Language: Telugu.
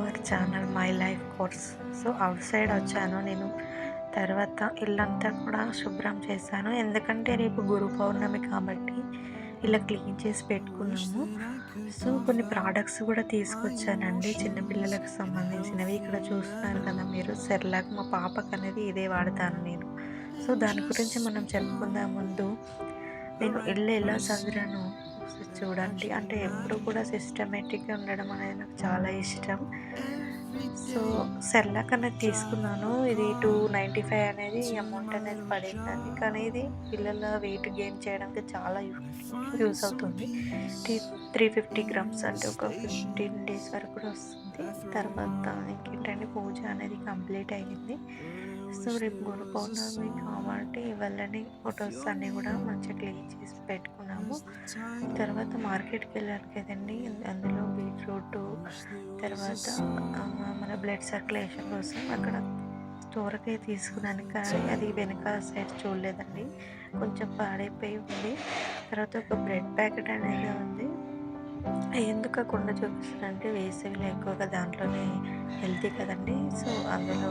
Channel my life course. So outside వచ్చాను నేను. తర్వాత ఇల్లంతా కూడా శుభ్రం చేశాను. ఎందుకంటే రేపు గురు పౌర్ణమి కాబట్టి ఇలా క్లీన్ చేసి పెట్టుకున్నాము. సో కొన్ని ప్రోడక్ట్స్ కూడా తీసుకొచ్చానండి చిన్నపిల్లలకు సంబంధించినవి. ఇక్కడ చూస్తున్నారు కదా మీరు సెర్లాక్ మా పాపకు అనేది ఇదే వాడతాను నేను. సో దాని గురించి మనం చెప్పుకుందాం ముందు. నేను ఇల్లు ఎలా చూడండి. అంటే ఎప్పుడు కూడా సిస్టమేటిక్గా ఉండడం అనేది నాకు చాలా ఇష్టం. సో సెర్లాక్ అనేది తీసుకున్నాను. ఇది టూ నైంటీ ఫైవ్ అనేది అమౌంట్ అనేది పడిందండి. కానీ ఇది పిల్లల వెయిట్ గెయిన్ చేయడానికి చాలా యూస్ అవుతుంది. త్రీ ఫిఫ్టీ గ్రామ్స్ అంటే ఒక ఫిఫ్టీన్ డేస్ వరకు కూడా వస్తుంది. తర్వాత ఇంకేంటంటే పూజ అనేది కంప్లీట్ అయింది సో రేపు గురు పౌర్ణమి కాబట్టి ఇవన్నీ ఫొటోస్ అన్నీ కూడా మంచిగా క్లీన్ చేసి పెట్టుకున్నాము. తర్వాత మార్కెట్కి వెళ్ళాను కదండి. అందులో బీట్రూట్ తర్వాత మన బ్లడ్ సర్క్యులేషన్ కోసం అక్కడ స్టోర్కి తీసుకున్నాను. కానీ అది వెనక సైడ్ చూడలేదండి. కొంచెం పాడైపోయి ఉంది. తర్వాత ఒక బ్రెడ్ ప్యాకెట్ అనేది ఉంది. ఎందుకు ఆ కుండ చూపిస్తానంటే వేసవిలో ఎక్కువగా దాంట్లోనే హెల్తీ కదండి. సో అందులో